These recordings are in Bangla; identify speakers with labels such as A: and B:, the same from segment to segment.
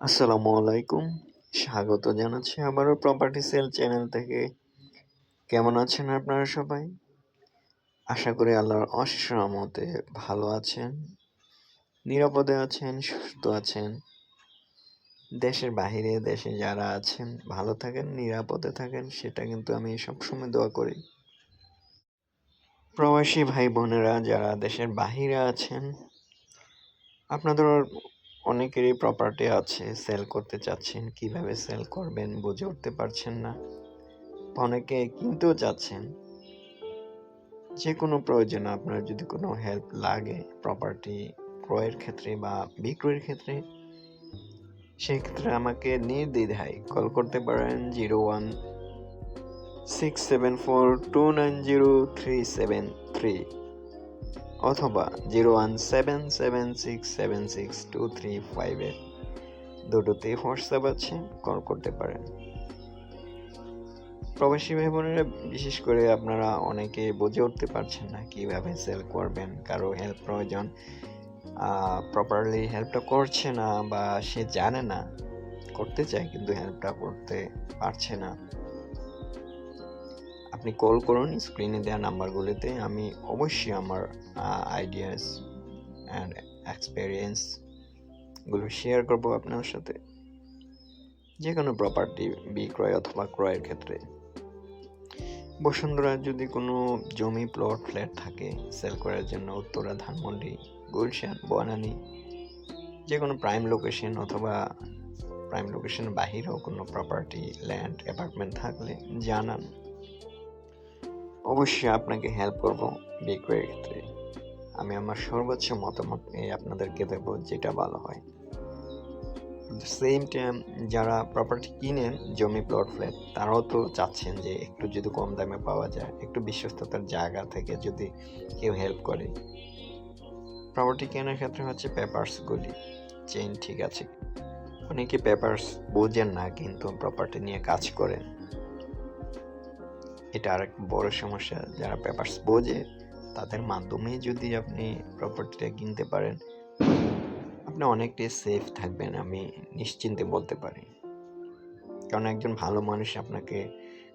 A: আসসালামু আলাইকুম। স্বাগত জানাচ্ছি আবারও প্রপার্টি সেল চ্যানেল থেকে। কেমন আছেন আপনারা সবাই? আশা করি আল্লাহর অশেষ রহমতে ভালো আছেন, নিরাপদে আছেন, সুস্থ আছেন। দেশের বাহিরে, দেশে যারা আছেন, ভালো থাকেন, নিরাপদে থাকেন, সেটা কিন্তু আমি সবসময় দোয়া করি। প্রবাসী ভাই বোনেরা যারা দেশের বাহিরে আছেন, আপনাদের অনেকেরই প্রপার্টি আছে সেল করতে চাচ্ছেন, কীভাবে সেল করবেন বুঝে উঠতে পারছেন না। অনেকে কিনতেও চাচ্ছেন। যে কোনো প্রয়োজনে আপনার যদি কোনো হেল্প লাগে প্রপার্টি ক্রয়ের ক্ষেত্রে বা বিক্রয়ের ক্ষেত্রে, সেক্ষেত্রে আমাকে নির্দ্বিধায় কল করতে পারেন zero one six seven four two nine zero three seven three. অথবা zero one seven seven six seven six two three five দুটোতেই হোয়াটসঅ্যাপ আছে, কল করতে পারেন। প্রবাসী ভাই বোনেরা, বিশেষ করে আপনারা অনেকে বুঝে উঠতে পারছেন না কীভাবে সেল করবেন, কারও হেল্প প্রয়োজন। প্রপারলি হেল্পটা করছে না বা সে জানে না, করতে চায় কিন্তু হেল্পটা করতে পারছে না। আপনি কল করুন স্ক্রিনে দেওয়া নাম্বারগুলিতে আমি অবশ্যই আমার আইডিয়াস অ্যান্ড এক্সপেরিয়েন্সগুলো শেয়ার করব আপনার সাথে। যে কোনো প্রপার্টি বিক্রয় অথবা ক্রয়ের ক্ষেত্রে। বসুন্ধরা যদি কোনো জমি প্লট ফ্ল্যাট থাকে সেল করার জন্য উত্তরা ধানমন্ডি, গুলশান, বনানী যে কোনো প্রাইম লোকেশন অথবা প্রাইম লোকেশনের বাহিরেও কোনো প্রপার্টি ল্যান্ড অ্যাপার্টমেন্ট থাকলে জানান। অবশ্যই আপনাকে হেল্প করব বিক্রয়ের ক্ষেত্রে। আমি আমার সর্বোচ্চ মতামত আপনাদেরকে দেব যেটা ভালো হয়। সেম টাইম যারা প্রপার্টি কিনেন জমি প্লট ফ্ল্যাট তারাও তো চাচ্ছেন যে একটু যদি কম দামে পাওয়া যায়, একটু বিশ্বস্ততার জায়গা থেকে যদি কেউ হেল্প করে। প্রপার্টি কেনার ক্ষেত্রে হচ্ছে পেপারসগুলি চেইন ঠিক আছে। অনেকে পেপারস বোঝেন না, কিন্তু প্রপার্টি নিয়ে কাজ করেন। এটা আরেক বড় সমস্যা। যারা পেপারস বোঝে, তাদের মাধ্যমে যদি আপনি প্রপার্টিটা কিনতে পারেন, আপনি অনেকটাই সেফ থাকবেন, আমি নিশ্চিন্তে বলতে পারি। কারণ একজন ভালো মানুষ আপনাকে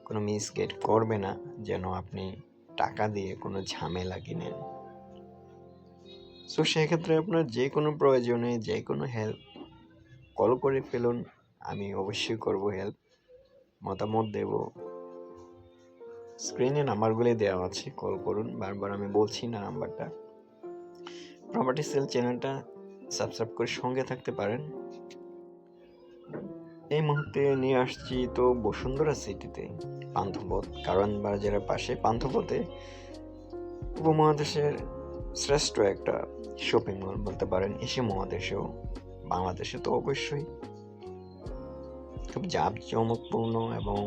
A: কোনো মিসগেট করবে না, যেন আপনি টাকা দিয়ে কোনো ঝামেলা কিনেন। সো সেক্ষেত্রে আপনার যে কোনো প্রয়োজনে, যে কোনো হেল্প কল করে ফেলুন, আমি অবশ্যই করব হেল্প মতামত দেব। স্ক্রিনে নাম্বারগুলি দেওয়া আছে কল করুন, বারবার আমি বলছি না নাম্বারটা। প্রপার্টি সেল চ্যানেলটা সাবস্ক্রাইব করে সঙ্গে থাকতে পারেন। এই মুহূর্তে নিয়ে আসছি তো বসুন্ধরা সিটিতে পান্থপথ। কারণ বাজারের পাশে পান্থপথে উপমহাদেশের শ্রেষ্ঠ একটা শপিং মল বলতে পারেন, এশিয়া মহাদেশেও, বাংলাদেশে তো অবশ্যই। খুব জাঁকজমকপূর্ণ এবং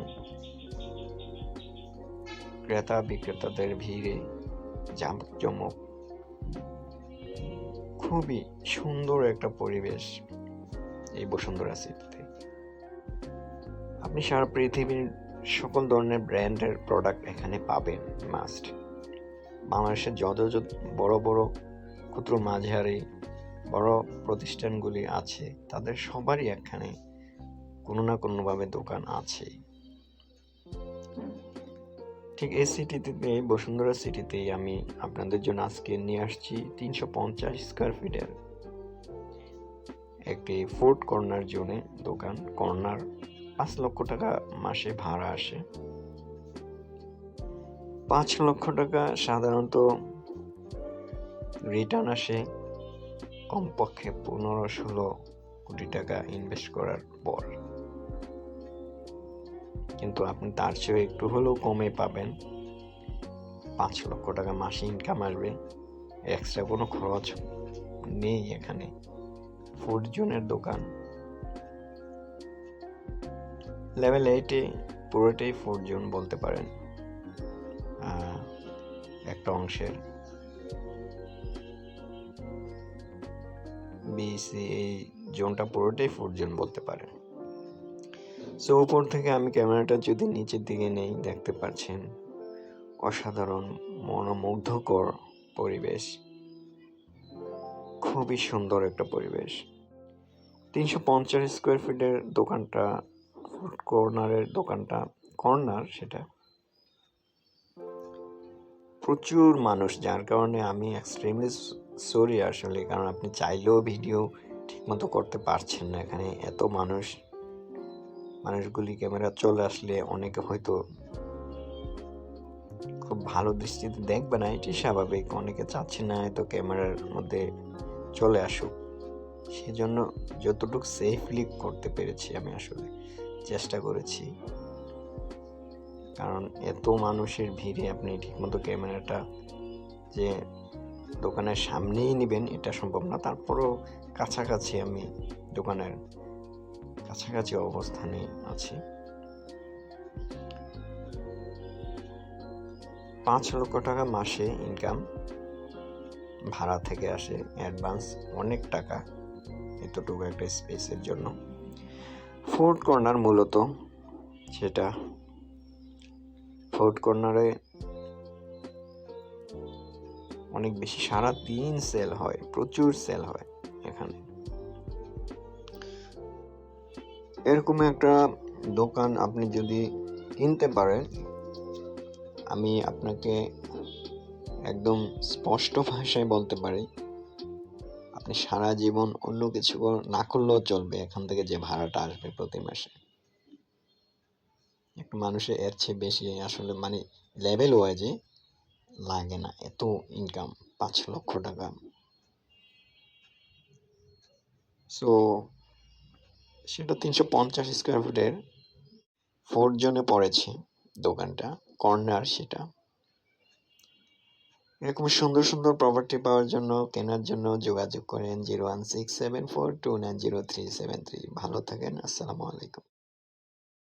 A: ক্রেতা বিক্রেতাদের ভিড়ে জাঁকজমক। খুবই সুন্দর একটা পরিবেশ এই বসুন্ধরা সিটিতে। আপনি সারা পৃথিবীর সকল ধরনের ব্র্যান্ডের প্রোডাক্ট এখানে পাবেন, মাস্ট। বাংলাদেশের যত যত বড় বড় ক্ষুদ্র মাঝারি বড় প্রতিষ্ঠানগুলি আছে, তাদের সবারই এখানে কোনো না কোনোভাবে দোকান আছেই ঠিক এই সিটিতে বসুন্ধরা সিটিতেই আমি আপনাদের জন্য আজকে নিয়ে আসছি তিনশো পঞ্চাশ স্কোয়ার ফিটের একটি ফুড কর্নার জোনে দোকান। কর্নার পাঁচ লক্ষ টাকা মাসে ভাড়া আসে। পাঁচ লক্ষ টাকা সাধারণত রিটার্ন আসে কমপক্ষে পনেরো ষোলো কোটি টাকা ইনভেস্ট করার পর। কিন্তু আপনি তার চেয়ে একটু হলেও কমে পাবেন। পাঁচ লক্ষ টাকা মাসে ইনকাম আসবে। এক্সট্রা কোনো খরচ নেই এখানে। ফুড জোনের দোকান লেভেল এইটে পুরোটাই ফুড জোন বলতে পারেন। একটা অংশের। বিসি এই জোনটা পুরোটাই ফুড জোন বলতে পারেন। সো উপর থেকে আমি ক্যামেরাটা যদি নিচের দিকে নেই, দেখতে পাচ্ছেন অসাধারণ মনোমুগ্ধকর পরিবেশ। খুবই সুন্দর একটা পরিবেশ। তিনশো পঞ্চাশ স্কোয়ার ফিটের দোকানটা ফুড কর্নারের দোকানটা কর্নার সেটা। প্রচুর মানুষ, যার কারণে আমি এক্সট্রিমলি সরি আসলে, কারণ আপনি চাইলেও ভিডিও ঠিকমতো করতে পারছেন না এখানে। এত মানুষ মানুষগুলি ক্যামেরা চলে আসলে অনেকে হয়তো খুব ভালো দৃষ্টিতে দেখবে না, এটি স্বাভাবিক। অনেকে চাচ্ছে না হয়তো ক্যামেরার মধ্যে চলে আসুক। সেজন্য যতটুকু সেফলি করতে পেরেছি আমি আসলে চেষ্টা করেছি। কারণ এত মানুষের ভিড়ে আপনি ঠিকমতো ক্যামেরাটা যে দোকানের সামনেই নেবেন, এটা সম্ভব না। তারপরও কাছাকাছি আমি দোকানের কাছাকাছি অবস্থানে আছি। পাঁচ লক্ষ টাকা মাসে ইনকাম ভাড়া থেকে আসে অ্যাডভান্স অনেক টাকা, এতটুকু একটা স্পেসের জন্য। ফুড কর্নার মূলত সেটা। ফুড কর্নারে অনেক বেশি সারা দিন সেল হয়, প্রচুর সেল হয় এখানে। এরকম একটা দোকান আপনি যদি কিনতে পারেন, আমি আপনাকে একদম স্পষ্ট ভাষায় বলতে পারি, আপনি সারা জীবন অন্য কিছু না করলেও চলবে এখান থেকে যে ভাড়াটা আসবে প্রতি মাসে। একটা মানুষের এর চেয়ে বেশি আসলে মানে লেভেল ওয়াইজে লাগে না, এত ইনকাম পাঁচ লক্ষ টাকা। সো সেটা তিনশো পঞ্চাশ স্কোয়ার ফুটের ফোর জোনে পড়েছে দোকানটা কর্নার সেটা। এরকম সুন্দর সুন্দর প্রপার্টি পাওয়ার জন্য, কেনার জন্য যোগাযোগ করেন zero one six seven four two nine zero three seven three ভালো থাকেন, আসসালামু আলাইকুম।